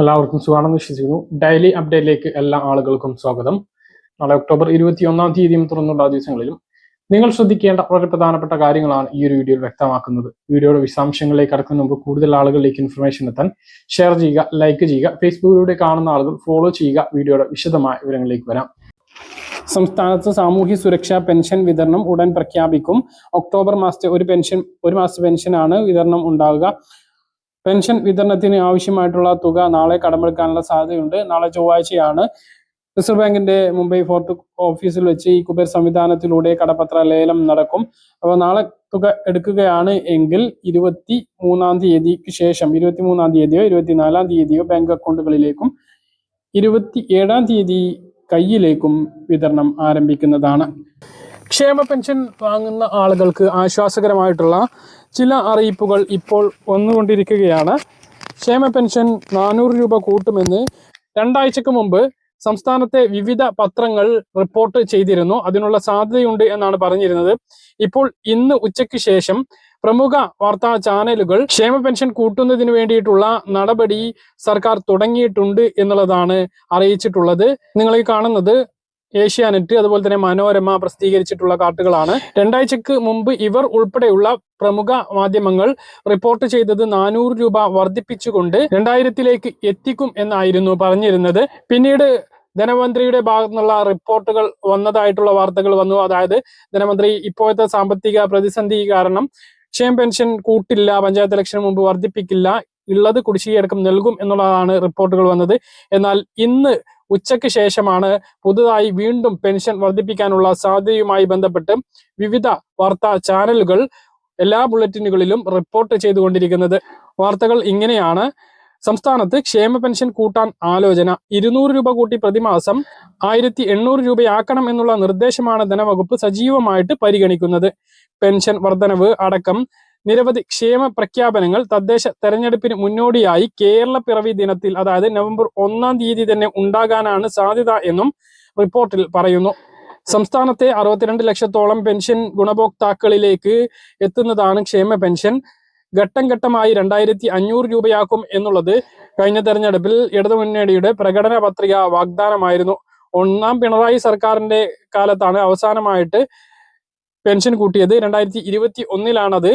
എല്ലാവർക്കും സുഖമാണെന്ന് വിശ്വസിക്കുന്നു. ഡെയിലി അപ്ഡേറ്റിലേക്ക് എല്ലാ ആളുകൾക്കും സ്വാഗതം. നാളെ ഒക്ടോബർ ഇരുപത്തി ഒന്നാം തീയതിയും തുറന്നുള്ള ദിവസങ്ങളിലും നിങ്ങൾ ശ്രദ്ധിക്കേണ്ട വളരെ പ്രധാനപ്പെട്ട കാര്യങ്ങളാണ് ഈ ഒരു വീഡിയോയിൽ വ്യക്തമാക്കുന്നത്. വീഡിയോയുടെ വിശദാംശങ്ങളിലേക്ക് കടക്കുന്ന മുമ്പ് കൂടുതൽ ആളുകളിലേക്ക് ഇൻഫർമേഷൻ എത്താൻ ഷെയർ ചെയ്യുക ലൈക്ക് ചെയ്യുക ഫേസ്ബുക്കിലൂടെ കാണുന്ന ആളുകൾ ഫോളോ ചെയ്യുക. വീഡിയോയുടെ വിശദമായ വിവരങ്ങളിലേക്ക് വരാം. സംസ്ഥാനത്ത് സാമൂഹ്യ സുരക്ഷാ പെൻഷൻ വിതരണം ഉടൻ പ്രഖ്യാപിക്കും. ഒക്ടോബർ മാസത്തെ ഒരു പെൻഷൻ ഒരു മാസത്തെ പെൻഷനാണ് വിതരണം ഉണ്ടാവുക. പെൻഷൻ വിതരണത്തിന് ആവശ്യമായിട്ടുള്ള തുക നാളെ കടമെടുക്കാനുള്ള സാധ്യതയുണ്ട്. നാളെ ചൊവ്വാഴ്ചയാണ് റിസർവ് ബാങ്കിന്റെ മുംബൈ ഫോർട്ട് ഓഫീസിൽ വെച്ച് ഈ കുബേർ സംവിധാനത്തിലൂടെ കടപ്പത്ര ലേലം നടക്കും. അപ്പോൾ നാളെ തുക എടുക്കുകയാണ് എങ്കിൽ ഇരുപത്തി മൂന്നാം തീയതിക്ക് ശേഷം ഇരുപത്തി മൂന്നാം തീയതിയോ ഇരുപത്തിനാലാം തീയതിയോ ബാങ്ക് അക്കൗണ്ടുകളിലേക്കും ഇരുപത്തി ഏഴാം തീയതി കയ്യിലേക്കും വിതരണം ആരംഭിക്കുന്നതാണ്. ക്ഷേമ പെൻഷൻ വാങ്ങുന്ന ആളുകൾക്ക് ആശ്വാസകരമായിട്ടുള്ള ചില അറിയിപ്പുകൾ ഇപ്പോൾ വന്നുകൊണ്ടിരിക്കുകയാണ്. ക്ഷേമ പെൻഷൻ നാനൂറ് രൂപ കൂട്ടുമെന്ന് രണ്ടാഴ്ചക്ക് മുമ്പ് സംസ്ഥാനത്തെ വിവിധ പത്രങ്ങൾ റിപ്പോർട്ട് ചെയ്തിരുന്നു. അതിനുള്ള സാധ്യതയുണ്ട് എന്നാണ് പറഞ്ഞിരുന്നത്. ഇപ്പോൾ ഇന്ന് ഉച്ചയ്ക്ക് ശേഷം പ്രമുഖ വാർത്താ ചാനലുകൾ ക്ഷേമ പെൻഷൻ കൂട്ടുന്നതിന് വേണ്ടിയിട്ടുള്ള നടപടി സർക്കാർ തുടങ്ങിയിട്ടുണ്ട് എന്നുള്ളതാണ് അറിയിച്ചിട്ടുള്ളത്. നിങ്ങൾ ഈ കാണുന്നത് ഏഷ്യാനെറ്റ് അതുപോലെ തന്നെ മനോരമ പ്രസിദ്ധീകരിച്ചിട്ടുള്ള കാർട്ടുകളാണ് രണ്ടാഴ്ചക്ക് മുമ്പ് ഇവർ ഉൾപ്പെടെയുള്ള പ്രമുഖ മാധ്യമങ്ങൾ റിപ്പോർട്ട് ചെയ്തത് നാനൂറ് രൂപ വർദ്ധിപ്പിച്ചുകൊണ്ട് രണ്ടായിരത്തിലേക്ക് എത്തിക്കും എന്നായിരുന്നു പറഞ്ഞിരുന്നത്. പിന്നീട് ധനമന്ത്രിയുടെ ഭാഗത്തു നിന്നുള്ള റിപ്പോർട്ടുകൾ വന്നതായിട്ടുള്ള വാർത്തകൾ വന്നു. അതായത് ധനമന്ത്രി ഇപ്പോഴത്തെ സാമ്പത്തിക പ്രതിസന്ധി കാരണം ക്ഷേമ പെൻഷൻ കൂട്ടില്ല പഞ്ചായത്ത് ഇലക്ഷന് മുമ്പ് വർദ്ധിപ്പിക്കില്ല ഉള്ളത് കുടിശ്ശികയടക്കം നൽകും എന്നുള്ളതാണ് റിപ്പോർട്ടുകൾ വന്നത്. എന്നാൽ ഇന്ന് ഉച്ചയ്ക്ക് ശേഷമാണ് പുതുതായി വീണ്ടും പെൻഷൻ വർദ്ധിപ്പിക്കാനുള്ള സാധ്യതയുമായി ബന്ധപ്പെട്ട് വിവിധ വാർത്താ ചാനലുകൾ എല്ലാ ബുള്ളറ്റിനുകളിലും റിപ്പോർട്ട് ചെയ്തുകൊണ്ടിരിക്കുന്നത്. വാർത്തകൾ ഇങ്ങനെയാണ്. സംസ്ഥാനത്ത് ക്ഷേമ പെൻഷൻ കൂട്ടാൻ ആലോചന. ഇരുന്നൂറ് രൂപ കൂട്ടി പ്രതിമാസം ആയിരത്തി എണ്ണൂറ് രൂപയാക്കണം എന്നുള്ള നിർദ്ദേശമാണ് ധനവകുപ്പ് സജീവമായിട്ട് പരിഗണിക്കുന്നത്. പെൻഷൻ വർധനവ് അടക്കം നിരവധി ക്ഷേമ പ്രഖ്യാപനങ്ങൾ തദ്ദേശ തെരഞ്ഞെടുപ്പിന് മുന്നോടിയായി കേരള പിറവി ദിനത്തിൽ അതായത് നവംബർ ഒന്നാം തീയതി തന്നെ ഉണ്ടാകാനാണ് സാധ്യത എന്നും റിപ്പോർട്ടിൽ പറയുന്നു. സംസ്ഥാനത്തെ അറുപത്തിരണ്ട് ലക്ഷത്തോളം പെൻഷൻ ഗുണഭോക്താക്കളിലേക്ക് എത്തുന്നതാണ് ക്ഷേമ പെൻഷൻ. ഘട്ടം ഘട്ടമായി രണ്ടായിരത്തി അഞ്ഞൂറ് രൂപയാക്കും എന്നുള്ളത് കഴിഞ്ഞ തെരഞ്ഞെടുപ്പിൽ ഇടതുമുന്നണിയുടെ പ്രകടന പത്രിക വാഗ്ദാനമായിരുന്നു. ഒന്നാം പിണറായി സർക്കാരിന്റെ കാലത്താണ് അവസാനമായിട്ട് പെൻഷൻ കൂട്ടിയത്. രണ്ടായിരത്തി ഇരുപത്തി ഒന്നിലാണത്.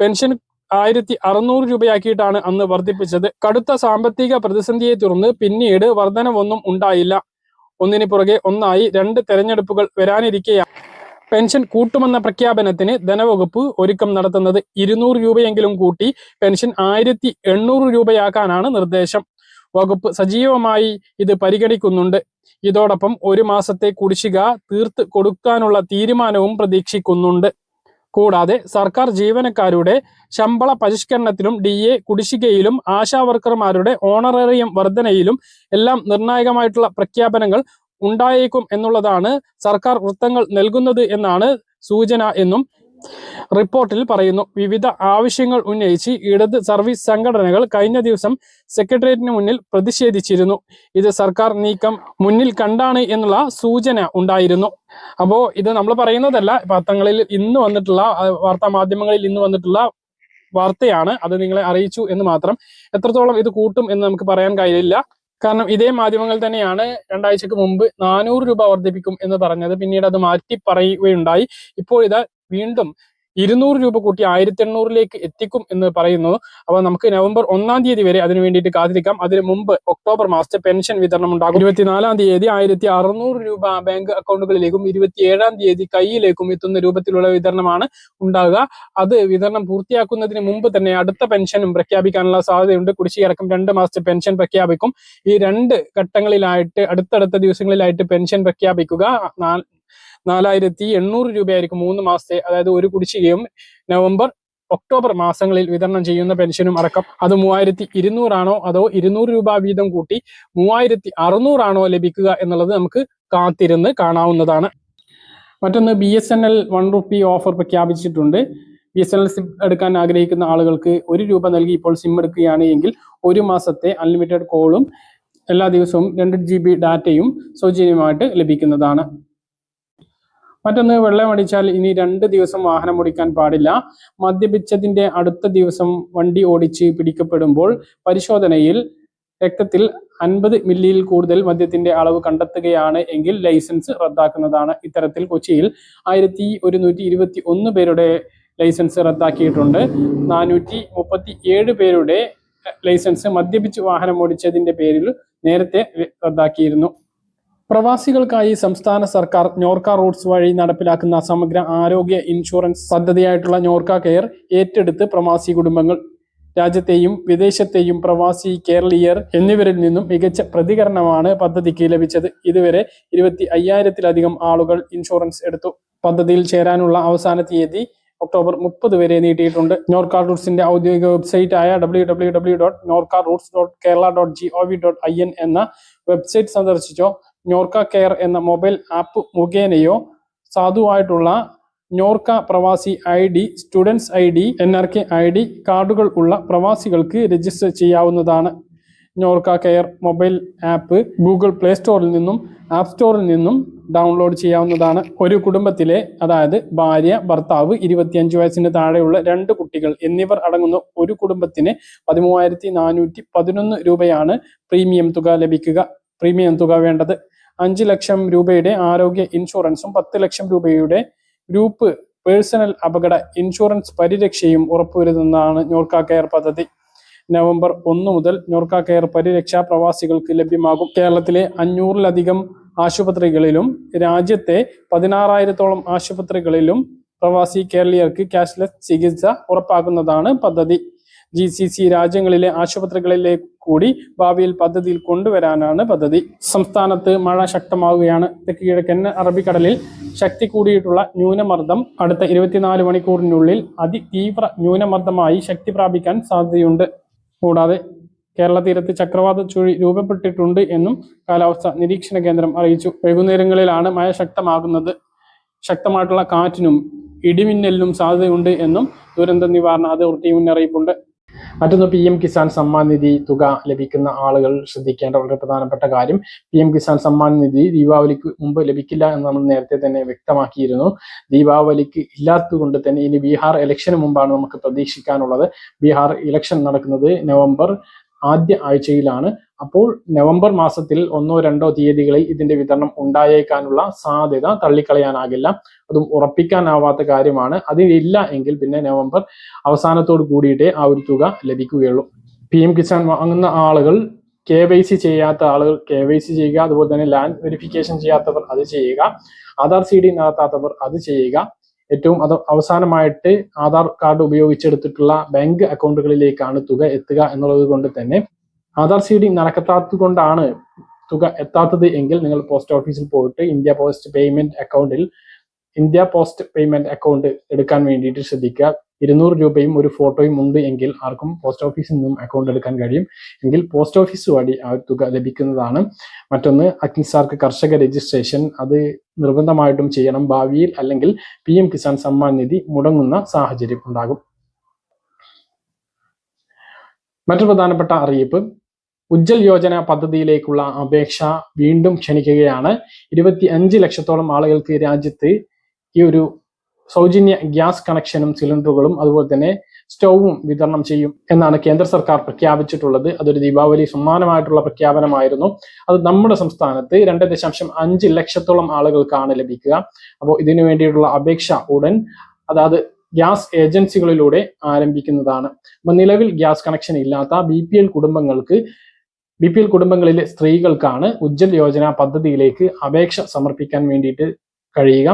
പെൻഷൻ ആയിരത്തി അറുന്നൂറ് രൂപയാക്കിയിട്ടാണ് അന്ന് വർദ്ധിപ്പിച്ചത്. കടുത്ത സാമ്പത്തിക പ്രതിസന്ധിയെ തുടർന്ന് പിന്നീട് വർധനവൊന്നും ഉണ്ടായില്ല. ഒന്നിന് പുറകെ ഒന്നായി രണ്ട് തെരഞ്ഞെടുപ്പുകൾ വരാനിരിക്കെയാണ് പെൻഷൻ കൂട്ടുമെന്ന പ്രഖ്യാപനത്തിന് ധനവകുപ്പ് ഒരുക്കം നടത്തുന്നത്. ഇരുന്നൂറ് രൂപയെങ്കിലും കൂട്ടി പെൻഷൻ ആയിരത്തി എണ്ണൂറ് രൂപയാക്കാനാണ് നിർദ്ദേശം. വകുപ്പ് സജീവമായി ഇത് പരിഗണിക്കുന്നുണ്ട്. ഇതോടൊപ്പം ഒരു മാസത്തെ കുടിശ്ശിക തീർത്ത് കൊടുക്കാനുള്ള തീരുമാനവും പ്രതീക്ഷിക്കുന്നുണ്ട്. കൂടാതെ സർക്കാർ ജീവനക്കാരുടെ ശമ്പള പരിഷ്കരണത്തിലും ഡി എ കുടിശ്ശികയിലും ആശാ വർക്കർമാരുടെ ഓണറേറിയം വർധനയിലും എല്ലാം നിർണായകമായിട്ടുള്ള പ്രഖ്യാപനങ്ങൾ ഉണ്ടായേക്കും എന്നുള്ളതാണ് സർക്കാർ വൃത്തങ്ങൾ നൽകുന്നത് എന്നാണ് സൂചന എന്നും റിപ്പോർട്ടിൽ പറയുന്നു. വിവിധ ആവശ്യങ്ങൾ ഉന്നയിച്ച് ഇടത് സർവീസ് സംഘടനകൾ കഴിഞ്ഞ ദിവസം സെക്രട്ടേറിയറ്റിന് മുന്നിൽ പ്രതിഷേധിച്ചിരുന്നു. ഇത് സർക്കാർ നീക്കം മുന്നിൽ കണ്ടാണ് എന്നുള്ള സൂചന ഉണ്ടായിരുന്നു. അപ്പോൾ ഇത് നമ്മൾ പറയുന്നതല്ല പത്രങ്ങളിൽ ഇന്ന് വന്നിട്ടുള്ള വാർത്താ മാധ്യമങ്ങളിൽ ഇന്ന് വന്നിട്ടുള്ള വാർത്തയാണ്. അത് നിങ്ങളെ അറിയിച്ചു എന്ന് മാത്രം. എത്രത്തോളം ഇത് കൂട്ടും എന്ന് നമുക്ക് പറയാൻ കഴിയില്ല. കാരണം ഇതേ മാധ്യമങ്ങൾ തന്നെയാണ് രണ്ടാഴ്ചക്ക് മുമ്പ് നാനൂറ് രൂപ വർദ്ധിപ്പിക്കും എന്ന് പറഞ്ഞത്. പിന്നീട് അത് മാറ്റി പറയുകയുണ്ടായി. ഇപ്പോൾ ഇത് വീണ്ടും ഇരുന്നൂറ് രൂപ കൂട്ടി ആയിരത്തി എണ്ണൂറിലേക്ക് എത്തിക്കും എന്ന് പറയുന്നു. അപ്പോൾ നമുക്ക് നവംബർ ഒന്നാം തീയതി വരെ അതിന് വേണ്ടിയിട്ട് കാത്തിരിക്കാം. അതിന് മുമ്പ് ഒക്ടോബർ മാസത്തെ പെൻഷൻ വിതരണം ഉണ്ടാകും. ഇരുപത്തിനാലാം തീയതി ആയിരത്തി അറുന്നൂറ് രൂപ ബാങ്ക് അക്കൗണ്ടുകളിലേക്കും ഇരുപത്തിയേഴാം തീയതി കയ്യിലേക്കും എത്തുന്ന രൂപത്തിലുള്ള വിതരണമാണ് ഉണ്ടാകുക അത് വിതരണം പൂർത്തിയാക്കുന്നതിന് മുമ്പ് തന്നെ അടുത്ത പെൻഷനും പ്രഖ്യാപിക്കാനുള്ള സാധ്യതയുണ്ട്. കുടിശ്ശിയടക്കം രണ്ട് മാസത്തെ പെൻഷൻ പ്രഖ്യാപിക്കും. ഈ രണ്ട് ഘട്ടങ്ങളിലായിട്ട് അടുത്തടുത്ത ദിവസങ്ങളിലായിട്ട് പെൻഷൻ പ്രഖ്യാപിക്കുക. നാലായിരത്തി എണ്ണൂറ് രൂപയായിരിക്കും മൂന്ന് മാസത്തെ അതായത് ഒരു കുടിശ്ശികയും നവംബർ ഒക്ടോബർ മാസങ്ങളിൽ വിതരണം ചെയ്യുന്ന പെൻഷനും അടക്കം. അത് മൂവായിരത്തി ഇരുന്നൂറാണോ അതോ ഇരുന്നൂറ് രൂപ വീതം കൂട്ടി മൂവായിരത്തി അറുന്നൂറാണോ ലഭിക്കുക എന്നുള്ളത് നമുക്ക് കാത്തിരുന്ന് കാണാവുന്നതാണ്. മറ്റൊന്ന് B S N L one rupee offer പ്രഖ്യാപിച്ചിട്ടുണ്ട്. B S N L sim എടുക്കാൻ ആഗ്രഹിക്കുന്ന ആളുകൾക്ക് ഒരു രൂപ നൽകി ഇപ്പോൾ സിം എടുക്കുകയാണ് എങ്കിൽ ഒരു മാസത്തെ അൺലിമിറ്റഡ് കോളും എല്ലാ ദിവസവും രണ്ട് ജി ബി ഡാറ്റയും സൗജന്യമായിട്ട് ലഭിക്കുന്നതാണ്. മറ്റൊന്ന് വെള്ളമടിച്ചാൽ ഇനി രണ്ട് ദിവസം വാഹനം ഓടിക്കാൻ പാടില്ല. മദ്യപിച്ചതിന്റെ അടുത്ത ദിവസം വണ്ടി ഓടിച്ച് പിടിക്കപ്പെടുമ്പോൾ പരിശോധനയിൽ രക്തത്തിൽ അൻപത് മില്ലിയിൽ കൂടുതൽ മദ്യത്തിന്റെ അളവ് കണ്ടെത്തുകയാണ് എങ്കിൽ ലൈസൻസ് റദ്ദാക്കുന്നതാണ് ഇത്തരത്തിൽ കൊച്ചിയിൽ ആയിരത്തി ഒരുന്നൂറ്റി ഇരുപത്തി ഒന്ന് പേരുടെ ലൈസൻസ് റദ്ദാക്കിയിട്ടുണ്ട്. നാനൂറ്റി മുപ്പത്തി ഏഴ് പേരുടെ ലൈസൻസ് മദ്യപിച്ച് വാഹനം ഓടിച്ചതിന്റെ പേരിൽ നേരത്തെ റദ്ദാക്കിയിരുന്നു. പ്രവാസികൾക്കായി സംസ്ഥാന സർക്കാർ നോർക്ക റൂട്ട്സ് വഴി നടപ്പിലാക്കുന്ന സമഗ്ര ആരോഗ്യ ഇൻഷുറൻസ് പദ്ധതിയായിട്ടുള്ള നോർക്ക കെയർ ഏറ്റെടുത്ത് പ്രവാസി കുടുംബങ്ങൾ രാജ്യത്തെയും വിദേശത്തെയും പ്രവാസി കേരളീയർ എന്നിവരിൽ നിന്നും മികച്ച പ്രതികരണമാണ് പദ്ധതിക്ക് ലഭിച്ചത്. ഇതുവരെ ഇരുപത്തി അയ്യായിരത്തിലധികം ആളുകൾ ഇൻഷുറൻസ് എടുത്തു. പദ്ധതിയിൽ ചേരാനുള്ള അവസാന തീയതി ഒക്ടോബർ മുപ്പത് വരെ നീട്ടിയിട്ടുണ്ട്. നോർക്ക റൂട്ട്സിന്റെ ഔദ്യോഗിക വെബ്സൈറ്റ് ആയ W W W dot Norka Roots dot Kerala dot G O V dot I N എന്ന വെബ്സൈറ്റ് സന്ദർശിച്ചോ? നോർക്ക കെയർ എന്ന മൊബൈൽ ആപ്പ് മുഖേനയോ സാധുവായിട്ടുള്ള നോർക്ക പ്രവാസി I D students I D N R K I D കാർഡുകൾ ഉള്ള പ്രവാസികൾക്ക് രജിസ്റ്റർ ചെയ്യാവുന്നതാണ്. Norka Care mobile app Google Play സ്റ്റോറിൽ നിന്നും ആപ്പ് സ്റ്റോറിൽ നിന്നും ഡൗൺലോഡ് ചെയ്യാവുന്നതാണ്. ഒരു കുടുംബത്തിലെ അതായത് ഭാര്യ ഭർത്താവ് ഇരുപത്തിയഞ്ച് വയസ്സിന് താഴെയുള്ള രണ്ട് കുട്ടികൾ എന്നിവർ അടങ്ങുന്ന ഒരു കുടുംബത്തിന് പതിമൂവായിരത്തി നാനൂറ്റി പതിനൊന്ന് രൂപയാണ് പ്രീമിയം തുക ലഭിക്കുക. പ്രീമിയം തുക വേണ്ടത്. അഞ്ച് ലക്ഷം രൂപയുടെ ആരോഗ്യ ഇൻഷുറൻസും പത്ത് ലക്ഷം രൂപയുടെ ഗ്രൂപ്പ് പേഴ്സണൽ അപകട ഇൻഷുറൻസ് പരിരക്ഷയും ഉറപ്പുവരുത്തുന്നതാണ് നോർക്ക കെയർ പദ്ധതി. നവംബർ ഒന്ന് മുതൽ നോർക്ക കെയർ പരിരക്ഷ പ്രവാസികൾക്ക് ലഭ്യമാകും. കേരളത്തിലെ അഞ്ഞൂറിലധികം ആശുപത്രികളിലും രാജ്യത്തെ പതിനാറായിരത്തോളം ആശുപത്രികളിലും പ്രവാസി കേരളീയർക്ക് ക്യാഷ്ലെസ് ചികിത്സ ഉറപ്പാക്കുന്നതാണ് പദ്ധതി. ജി സി സി രാജ്യങ്ങളിലെ ആശുപത്രികളിലെ കൂടി ഭാവിയിൽ പദ്ധതിയിൽ കൊണ്ടുവരാനാണ് പദ്ധതി. സംസ്ഥാനത്ത് മഴ ശക്തമാവുകയാണ്. തെക്ക് കിഴക്കൻ അറബിക്കടലിൽ ശക്തി കൂടിയിട്ടുള്ള ന്യൂനമർദ്ദം അടുത്ത ഇരുപത്തിനാല് മണിക്കൂറിനുള്ളിൽ അതിതീവ്ര ന്യൂനമർദ്ദമായി ശക്തി പ്രാപിക്കാൻ സാധ്യതയുണ്ട്. കൂടാതെ കേരള തീരത്ത് ചക്രവാത ചുഴി രൂപപ്പെട്ടിട്ടുണ്ട് എന്നും കാലാവസ്ഥ നിരീക്ഷണ കേന്ദ്രം അറിയിച്ചു. വൈകുന്നേരങ്ങളിലാണ് മഴ ശക്തമാകുന്നത്. ശക്തമായിട്ടുള്ള കാറ്റിനും ഇടിമിന്നലിനും സാധ്യതയുണ്ട് എന്നും ദുരന്ത നിവാരണ അതോറിറ്റി മുന്നറിയിപ്പുണ്ട്. മറ്റൊന്ന് പി എം കിസാൻ സമ്മാൻ നിധി തുക ലഭിക്കുന്ന ആളുകൾ ശ്രദ്ധിക്കേണ്ട വളരെ പ്രധാനപ്പെട്ട കാര്യം. പി എം കിസാൻ സമ്മാൻ നിധി ദീപാവലിക്ക് മുമ്പ് ലഭിക്കില്ല എന്ന് നമ്മൾ നേരത്തെ തന്നെ വ്യക്തമാക്കിയിരുന്നു. ദീപാവലിക്ക് ഇല്ലാത്തതുകൊണ്ട് തന്നെ ഇനി ബീഹാർ ഇലക്ഷന് മുമ്പാണ് നമുക്ക് പ്രതീക്ഷിക്കാനുള്ളത്. ബീഹാർ ഇലക്ഷൻ നടക്കുന്നത് നവംബർ ആദ്യ ആഴ്ചയിലാണ്. അപ്പോൾ നവംബർ മാസത്തിൽ ഒന്നോ രണ്ടോ തീയതികളിൽ ഇതിന്റെ വിതരണം ഉണ്ടായേക്കാനുള്ള സാധ്യത തള്ളിക്കളയാനാകില്ല. അതും ഉറപ്പിക്കാനാവാത്ത കാര്യമാണ്. അതിലില്ല എങ്കിൽ പിന്നെ നവംബർ അവസാനത്തോട് കൂടിയിട്ടേ ആ ഒരു തുക ലഭിക്കുകയുള്ളൂ. പി എം കിസാൻ വാങ്ങുന്ന ആളുകൾ കെ വൈ സി ചെയ്യാത്ത ആളുകൾ കെ വൈ സി ചെയ്യുക അതുപോലെ തന്നെ ലാൻഡ് വെരിഫിക്കേഷൻ ചെയ്യാത്തവർ അത് ചെയ്യുക ആധാർ സി ഡി നടത്താത്തവർ അത് ചെയ്യുക ഏറ്റവും അത് അവസാനമായിട്ട് ആധാർ കാർഡ് ഉപയോഗിച്ചെടുത്തിട്ടുള്ള ബാങ്ക് അക്കൗണ്ടുകളിലേക്കാണ് തുക എത്തുക എന്നുള്ളത് കൊണ്ട് തന്നെ ആധാർ സി ഡി നടക്കാത്തത് കൊണ്ടാണ് തുക എത്താത്തത് എങ്കിൽ നിങ്ങൾ പോസ്റ്റ് ഓഫീസിൽ പോയിട്ട് ഇന്ത്യ പോസ്റ്റ് പേയ്മെന്റ് അക്കൗണ്ടിൽ ഇന്ത്യ പോസ്റ്റ് പേയ്മെന്റ് അക്കൗണ്ട് എടുക്കാൻ വേണ്ടിയിട്ട് ശ്രദ്ധിക്കുക. ഇരുന്നൂറ് രൂപയും ഒരു ഫോട്ടോയും ഉണ്ട് എങ്കിൽ ആർക്കും പോസ്റ്റ് ഓഫീസിൽ നിന്നും അക്കൗണ്ട് എടുക്കാൻ കഴിയും. എങ്കിൽ പോസ്റ്റ് ഓഫീസ് വഴി ആ തുക ലഭിക്കുന്നതാണ്. മറ്റൊന്ന് അഗ്നിസാർക്ക് കർഷക രജിസ്ട്രേഷൻ അത് നിർബന്ധമായിട്ടും ചെയ്യണം. ഭാവിയിൽ അല്ലെങ്കിൽ പി എം കിസാൻ സമ്മാൻ നിധി മുടങ്ങുന്ന സാഹചര്യം ഉണ്ടാകും. മറ്റൊരു പ്രധാനപ്പെട്ട അറിയിപ്പ്. ഉജ്ജൽ യോജന പദ്ധതിയിലേക്കുള്ള അപേക്ഷ വീണ്ടും ക്ഷണിക്കുകയാണ്. ഇരുപത്തി അഞ്ച് ലക്ഷത്തോളം ആളുകൾക്ക് രാജ്യത്ത് ഈ ഒരു സൗജന്യ ഗ്യാസ് കണക്ഷനും സിലിണ്ടറുകളും അതുപോലെ തന്നെ സ്റ്റൗവും വിതരണം ചെയ്യും എന്നാണ് കേന്ദ്ര സർക്കാർ പ്രഖ്യാപിച്ചിട്ടുള്ളത്. അതൊരു ദീപാവലി സമ്മാനമായിട്ടുള്ള പ്രഖ്യാപനമായിരുന്നു. അത് നമ്മുടെ സംസ്ഥാനത്ത് രണ്ട് ദശാംശം അഞ്ച് ലക്ഷത്തോളം ആളുകൾക്കാണ് ലഭിക്കുക. അപ്പോൾ ഇതിനു വേണ്ടിയിട്ടുള്ള അപേക്ഷ ഉടൻ അതായത് ഗ്യാസ് ഏജൻസികളിലൂടെ ആരംഭിക്കുന്നതാണ്. അപ്പൊ നിലവിൽ ഗ്യാസ് കണക്ഷൻ ഇല്ലാത്ത ബി പി എൽ കുടുംബങ്ങൾക്ക് ബി പി എൽ കുടുംബങ്ങളിലെ സ്ത്രീകൾക്കാണ് ഉജ്ജൽ യോജന പദ്ധതിയിലേക്ക് അപേക്ഷ സമർപ്പിക്കാൻ വേണ്ടിയിട്ട് കഴിയുക.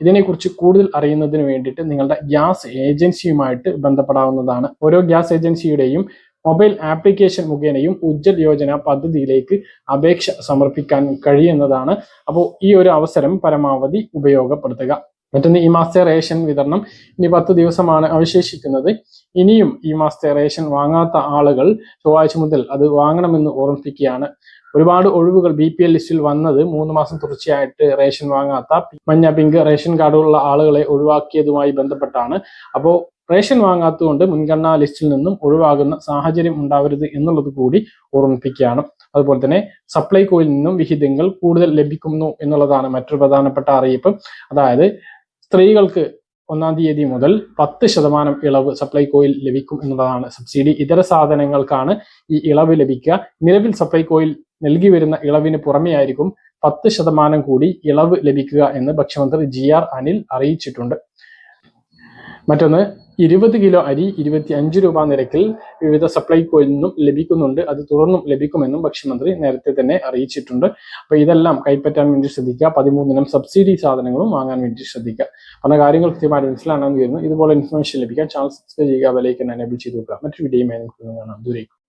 ഇതിനെക്കുറിച്ച് കൂടുതൽ അറിയുന്നതിന് വേണ്ടിയിട്ട് നിങ്ങളുടെ ഗ്യാസ് ഏജൻസിയുമായിട്ട് ബന്ധപ്പെടാവുന്നതാണ്. ഓരോ ഗ്യാസ് ഏജൻസിയുടെയും മൊബൈൽ ആപ്ലിക്കേഷൻ മുഖേനയും ഉജ്ജൽ യോജന പദ്ധതിയിലേക്ക് അപേക്ഷ സമർപ്പിക്കാൻ കഴിയുന്നതാണ്. അപ്പോൾ ഈ ഒരു അവസരം പരമാവധി ഉപയോഗപ്പെടുത്തുക. മറ്റൊന്ന് ഈ മാസത്തെ റേഷൻ വിതരണം. ഇനി പത്ത് ദിവസമാണ് അവശേഷിക്കുന്നത്. ഇനിയും ഈ മാസത്തെ റേഷൻ വാങ്ങാത്ത ആളുകൾ ചൊവ്വാഴ്ച മുതൽ അത് വാങ്ങണമെന്ന് ഓർമ്മിപ്പിക്കുകയാണ്. ഒരുപാട് ഒഴിവുകൾ ബി പി എൽ ലിസ്റ്റിൽ വന്നത് മൂന്ന് മാസം തുടർച്ചയായിട്ട് റേഷൻ വാങ്ങാത്ത മഞ്ഞ പിങ്ക് റേഷൻ കാർഡുള്ള ആളുകളെ ഒഴിവാക്കിയതുമായി ബന്ധപ്പെട്ടാണ്. അപ്പോൾ റേഷൻ വാങ്ങാത്തതുകൊണ്ട് മുൻഗണനാ ലിസ്റ്റിൽ നിന്നും ഒഴിവാകുന്ന സാഹചര്യം ഉണ്ടാവരുത് എന്നുള്ളത് കൂടി ഓർമ്മിപ്പിക്കുകയാണ്. അതുപോലെ തന്നെ സപ്ലൈകോയിൽ നിന്നും വിഹിതങ്ങൾ കൂടുതൽ ലഭിക്കുന്നു എന്നുള്ളതാണ് മറ്റൊരു പ്രധാനപ്പെട്ട അറിയിപ്പ്. അതായത് സ്ത്രീകൾക്ക് ഒന്നാം തീയതി മുതൽ പത്ത് ശതമാനം ഇളവ് സപ്ലൈകോയിൽ ലഭിക്കും എന്നതാണ് സബ്സിഡി. ഇതര സാധനങ്ങൾക്കാണ് ഈ ഇളവ് ലഭിക്കുക. നിലവിൽ സപ്ലൈകോയിൽ നൽകി വരുന്ന ഇളവിന് പുറമെയായിരിക്കും പത്ത് ശതമാനം കൂടി ഇളവ് ലഭിക്കുക എന്ന് ഭക്ഷ്യമന്ത്രി ജി ആർ അനിൽ അറിയിച്ചിട്ടുണ്ട്. മറ്റൊന്ന് ഇരുപത് കിലോ അരി ഇരുപത്തി അഞ്ച് രൂപ നിരക്കിൽ വിവിധ സപ്ലൈകോയിൽ നിന്നും ലഭിക്കുന്നുണ്ട്. അത് തുടർന്നും ലഭിക്കുമെന്നും ഭക്ഷ്യമന്ത്രി നേരത്തെ തന്നെ അറിയിച്ചിട്ടുണ്ട്. അപ്പൊ ഇതെല്ലാം കൈപ്പറ്റാൻ വേണ്ടി ശ്രദ്ധിക്കുക. പതിമൂന്നിനം സബ്സിഡി സാധനങ്ങളും വാങ്ങാൻ വേണ്ടി ശ്രദ്ധിക്കുക. പല കാര്യങ്ങൾ കൃത്യമായിട്ട് മനസ്സിലാണെന്ന് കരുതുന്നു. ഇതുപോലെ ഇൻഫർമേഷൻ ലഭിക്കാൻ ചാനൽ സബ്സ്ക്രൈബ് ചെയ്യുക വിലയ്ക്ക് എനേബിൾ ചെയ്തു നോക്കുക മറ്റൊരു വീഡിയോയുമായി നമുക്ക് കാണാം. ദൂരേക്കും.